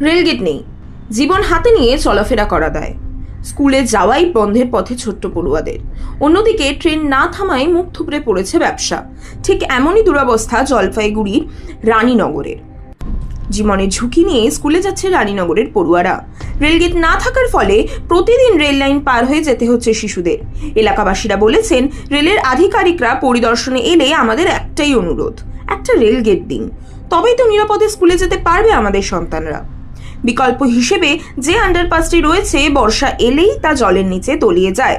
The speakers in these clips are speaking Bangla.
রেলগেট নেই। জীবন হাতে নিয়ে চলাফেরা করা দেয়। স্কুলে যাওয়াই বন্ধের পথে ছোট্ট পড়ুয়াদের। অন্যদিকে ট্রেন না থামায় মুখ থুবড়ে পড়েছে ব্যবসা। ঠিক এমনই দুরবস্থা জলপাইগুড়ির রানীনগরের। জীবনের ঝুঁকি নিয়ে স্কুলে যাচ্ছে রানীনগরের পড়ুয়ারা। রেলগেট না থাকার ফলে প্রতিদিন রেল লাইন পার হয়ে যেতে হচ্ছে শিশুদের। এলাকাবাসীরা বলেছেন, রেলের আধিকারিকরা পরিদর্শনে এলে আমাদের একটাই অনুরোধ, একটা রেলগেট দিন। তবেই তো নিরাপদে স্কুলে যেতে পারবে আমাদের সন্তানরা। বিকল্প হিসেবে যে আন্ডারপাসটি রয়েছে, বর্ষা এলেই তা জলের নিচে তলিয়ে যায়।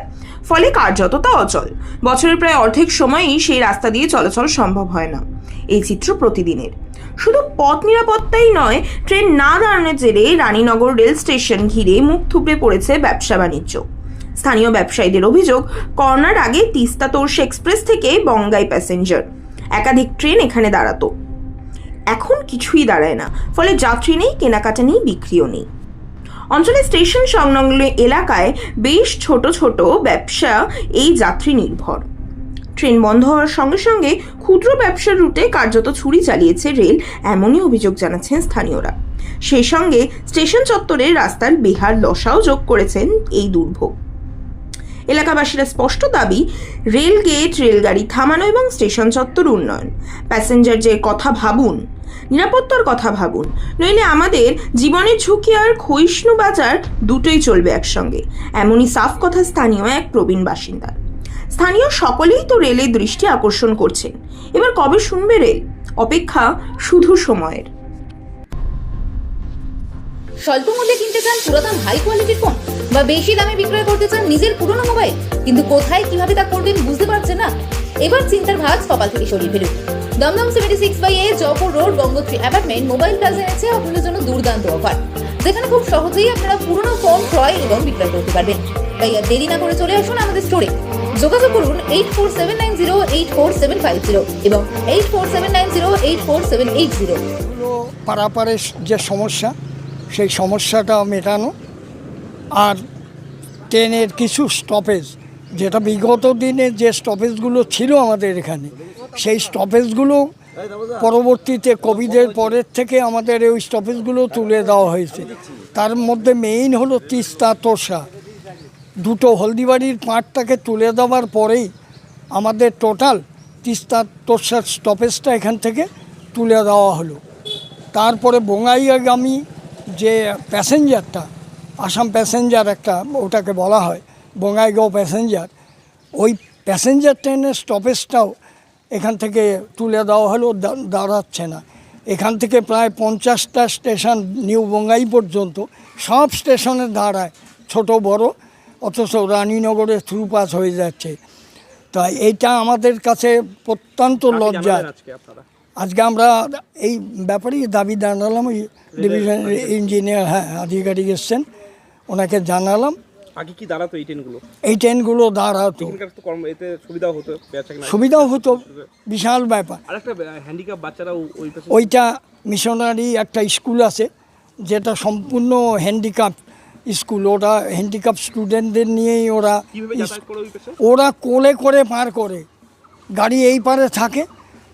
ফলে কার্যত তা অচল, বছরের প্রায় অর্ধেক সময়ই সেই রাস্তা দিয়ে চলাচল সম্ভব হয় না। এই চিত্র প্রতিদিনের। শুধু পথ নিরাপত্তাই নয়, ট্রেন না দাঁড়ানোর জেরে রানীনগর রেল স্টেশন ঘিরে মুখ থুবড়ে পড়েছে ব্যবসা বাণিজ্য। স্থানীয় ব্যবসায়ীদের অভিযোগ, করোনার আগে তিস্তা তোর্ষে এক্সপ্রেস থেকে বঙ্গাই প্যাসেঞ্জার। একাধিক ট্রেন এখানে দাঁড়াতো। এখন কিছুই দাঁড়ায় না। ফলে যাত্রী নেই, কেনাকাটা নেই, বিক্রিও নেই। অঞ্চলের স্টেশন সংলগ্ন এলাকায় বেশ ছোট ছোট ব্যবসা এই যাত্রী নির্ভর। ট্রেন বন্ধ হওয়ার সঙ্গে সঙ্গে ক্ষুদ্র ব্যবসার রুটে কার্যত ছুরি চালিয়েছে রেল, এমনই অভিযোগ জানাচ্ছেন স্থানীয়রা। সেই সঙ্গে স্টেশন চত্বরে রাস্তার বেহার দশাও যোগ করেছেন এই দুর্ভোগ। এলাকাবাসীরা স্পষ্ট দাবি রেল গেট রেলগাড়ি থামানো এবং স্টেশন চত্বর উন্নয়ন। প্যাসেঞ্জার যে কথা ভাবুন নিরাপত্তার কথা ভাবুন। নইলে আমাদের জীবনের ঝুঁকি আর ক্ষয়িষ্ণু বাজার দুটোই চলবে একসঙ্গে। এমনই সাফ কথা স্থানীয় এক প্রবীণ বাসিন্দার। স্থানীয় সকলেই তো রেলের দৃষ্টি আকর্ষণ করছেন। এবার কবে শুনবে রেল? অপেক্ষা শুধু সময়ের। স্বল্প মূল্যে কিনতে চান পুরাতন হাই কোয়ালিটির ফোন বা বেশি দামে বিক্রয় করতে চান নিজের পুরনো মোবাইল কিন্তু কোথায় কীভাবে তা করবেন বুঝতে পারছেন না? এবার চিন্তার ভাগ কপাল থেকে সরিয়ে ফেলুন। Dumdum seventy six by A Jaipur road Gangotri apartment mobile plaza এনেছে আপনাদের জন্য দুর্দান্ত অফার যেখানে খুব সহজেই আপনারা পুরনো ফোন ক্রয় এবং বিক্রয় করতে পারবেন। তাই আর দেরি না করে চলে আসুন আমাদের স্টোরে যোগাযোগ করুন eight four seven nine zero eight four seven five zero এবং eight four seven nine zero eight four seven eight zero পারাপারের যে সমস্যা, সেই সমস্যাটা মেটানো। আর ট্রেনের কিছু স্টপেজ যেটা বিগত দিনে যে স্টপেজগুলো ছিল আমাদের এখানে, সেই স্টপেজগুলো পরবর্তীতে কোভিডের পরের থেকে আমাদের ওই স্টপেজগুলো তুলে দেওয়া হয়েছে। তার মধ্যে মেইন হলো তিস্তা তোষা। দুটো হলদিবাড়ির পার্টটাকে তুলে দেওয়ার পরেই আমাদের টোটাল তিস্তা তোষার স্টপেজটা এখান থেকে তুলে দেওয়া হলো। তারপরে বঙ্গাইয়াগামী যে প্যাসেঞ্জারটা আসাম প্যাসেঞ্জার একটা ওটাকে বলা হয় বঙ্গাইগাঁও প্যাসেঞ্জার। ওই প্যাসেঞ্জার ট্রেনের স্টপেজটাও এখান থেকে তুলে দেওয়া হলেও দাঁড়াচ্ছে না। এখান থেকে প্রায় পঞ্চাশটা স্টেশন নিউ বঙ্গাই পর্যন্ত সব স্টেশনে দাঁড়ায় ছোট বড় অথচ রানীনগরে থ্রু পাস হয়ে যাচ্ছে। তা এইটা আমাদের কাছে প্রত্যন্ত লজ্জার। আজকে আমরা এই ব্যাপারেই দাবি জানালাম ওই ডিভিশন ইঞ্জিনিয়ার হ্যাঁ আধিকারিক এসছেন ওনাকে জানালাম। আগে কি দাঁড়াতো এই ট্রেনগুলো এই ট্রেনগুলো দাঁড়াতো। কর্ম এতে সুবিধাও হতো সুবিধাও হতো বিশাল ব্যাপার। আর একটা হ্যান্ডিক্যাপ বাচ্চারাও ওইটা মিশনারি একটা স্কুল আছে যেটা সম্পূর্ণ হ্যান্ডিক্যাপ স্কুল ওরা হ্যান্ডিক্যাপ স্টুডেন্টদের নিয়েই ওরা ওরা কোলে করে পার করে। গাড়ি এই পারে থাকে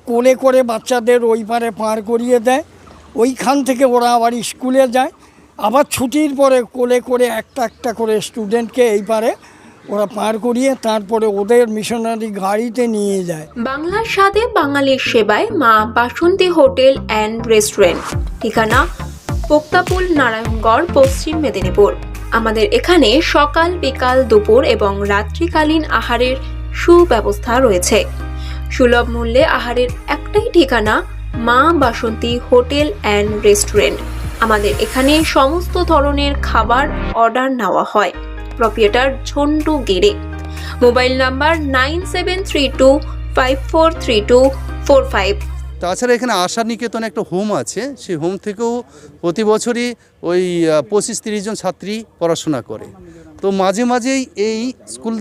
কোলে করে বাচ্চাদের ওই পারে পার করিয়ে দেয়। ওইখান থেকে ওরা আবার স্কুলে যায়। আবার ছুটির পরে কোলে করে একটা একটা করে স্টুডেন্টকে এই পারে ওরা পার করিয়ে তারপরে ওদের মিশনারি গাড়িতে নিয়ে যায়। বাংলার স্বাদে বাঙালির সেবায় মা বাসন্তী হোটেল অ্যান্ড রেস্টুরেন্ট ঠিকানা পোক্তাপুল নারায়ণগড়, পশ্চিম মেদিনীপুর। আমাদের এখানে সকাল, বিকাল, দুপুর এবং রাত্রিকালীন আহারের সুব্যবস্থা রয়েছে। সুলভ মূল্যে আহারের একটাই ঠিকানা মা বাসন্তী হোটেল অ্যান্ড রেস্টুরেন্ট আমাদের এখানে সমস্ত ধরনের খাবার অর্ডার নেওয়া হয়। প্রপিয়েটার ঝন্টু গেড়ে mobile number nine seven three two five four three two four five তাছাড়া এখানে আশা নিকেতন একটা হোম আছে। সেই হোম থেকেও প্রতি বছরই ওই পঁচিশ তিরিশ জন ছাত্রী পড়াশোনা করে। তো মাঝে মাঝেই এই স্কুল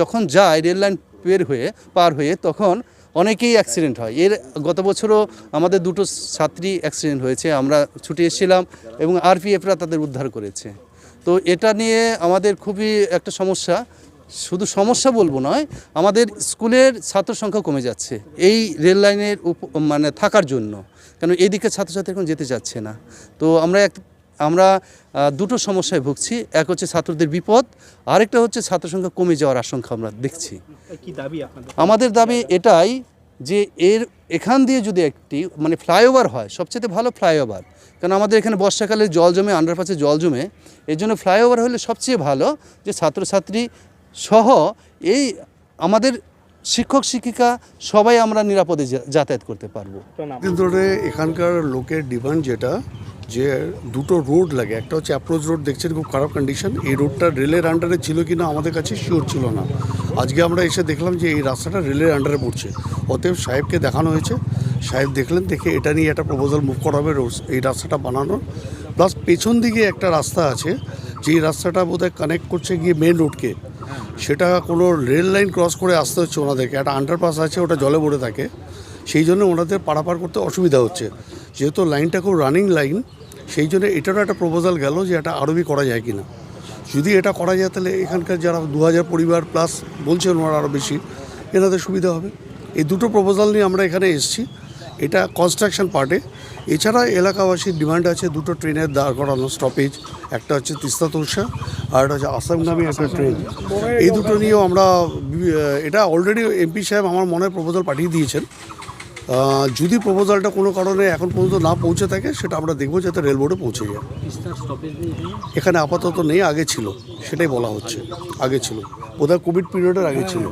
যখন যায় রেল লাইন পের হয়ে, পার হয়ে, তখন অনেকেই অ্যাক্সিডেন্ট হয়। এর গত বছরও আমাদের দুটো ছাত্রী অ্যাক্সিডেন্ট হয়েছে, আমরা ছুটে এসেছিলাম এবং আরপিএফরা তাদের উদ্ধার করেছে। তো এটা নিয়ে আমাদের খুবই একটা সমস্যা। শুধু সমস্যা বলব নয়, আমাদের স্কুলের ছাত্র সংখ্যা কমে যাচ্ছে এই রেল লাইনের মানে থাকার জন্য। কেন এইদিকে ছাত্রছাত্রী এখন যেতে চাচ্ছে না। তো আমরা এক আমরা দুটো সমস্যায় ভুগছি। এক হচ্ছে ছাত্রদের বিপদ আরেকটা হচ্ছে ছাত্র সংখ্যা কমে যাওয়ার আশঙ্কা আমরা দেখছি। দাবি আমাদের দাবি এটাই যে এর এখান দিয়ে যদি একটি মানে ফ্লাইওভার হয় সবচেয়ে ভালো ফ্লাইওভার কারণ আমাদের এখানে বর্ষাকালে জল জমে আন্ডারপাসে জল জমে এর জন্য ফ্লাইওভার হলে সবচেয়ে ভালো যে ছাত্রছাত্রী সহ এই আমাদের শিক্ষক শিক্ষিকা সবাই আমরা নিরাপদে যাতায়াত করতে পারব। ধরে এখানকার লোকের ডিমান্ড যেটা যে দুটো রোড লাগে, একটা হচ্ছে অ্যাপ্রোচ রোড দেখছেন খুব খারাপ কন্ডিশন এই রোডটা রেলের আন্ডারে ছিল কি না আমাদের কাছে শিওর ছিল না। আজকে আমরা এসে দেখলাম যে এই রাস্তাটা রেলের আন্ডারে পড়ছে। অতএব সাহেবকে দেখানো হয়েছে। সাহেব দেখলেন, দেখে এটা নিয়ে একটা প্রপোজাল মুভ করা হবে এই রাস্তাটা বানানোর প্লাস পেছন দিকে একটা রাস্তা আছে, যেই রাস্তাটা বোধহয় কানেক্ট করছে গিয়ে মেন রোডকে সেটা কোনো রেল লাইন ক্রস করে আসতে হচ্ছে ওনাদেরকে। একটা আন্ডারপাস আছে, ওটা জলে ভরে থাকে। সেই জন্য ওনাদের পারাপার করতে অসুবিধা হচ্ছে। যেহেতু লাইনটা খুব রানিং লাইন সেই জন্য এটারও একটা প্রপোজাল গেল যে এটা আরবি করা যায় কি না যদি এটা করা যায়, তাহলে এখানকার যারা দু হাজার পরিবার প্লাস বলছেন ওনারা আরও বেশি, এনাদের সুবিধা হবে। এই দুটো প্রপোজাল নিয়ে আমরা এখানে এসেছি। এটা কনস্ট্রাকশন পার্টে এছাড়া এলাকাবাসীর ডিমান্ড আছে দুটো ট্রেনের দাঁড় করানো স্টপেজ একটা হচ্ছে তিস্তা তোরসা আর একটা হচ্ছে আসাম আসামগামী একটা ট্রেন এই দুটো নিয়েও আমরা এটা অলরেডি এমপি সাহেব আমার মনে প্রপোজাল পাঠিয়ে দিয়েছেন। যদি প্রপোজালটা কোনো কারণে এখন পর্যন্ত না পৌঁছে থাকে সেটা আমরা দেখব যাতে রেল বোর্ডে পৌঁছে যায়। এখানে? আপাতত নেই আগে ছিল। সেটাই বলা হচ্ছে। আগে ছিল। বোধহয় কোভিড পিরিয়ডের আগে ছিল।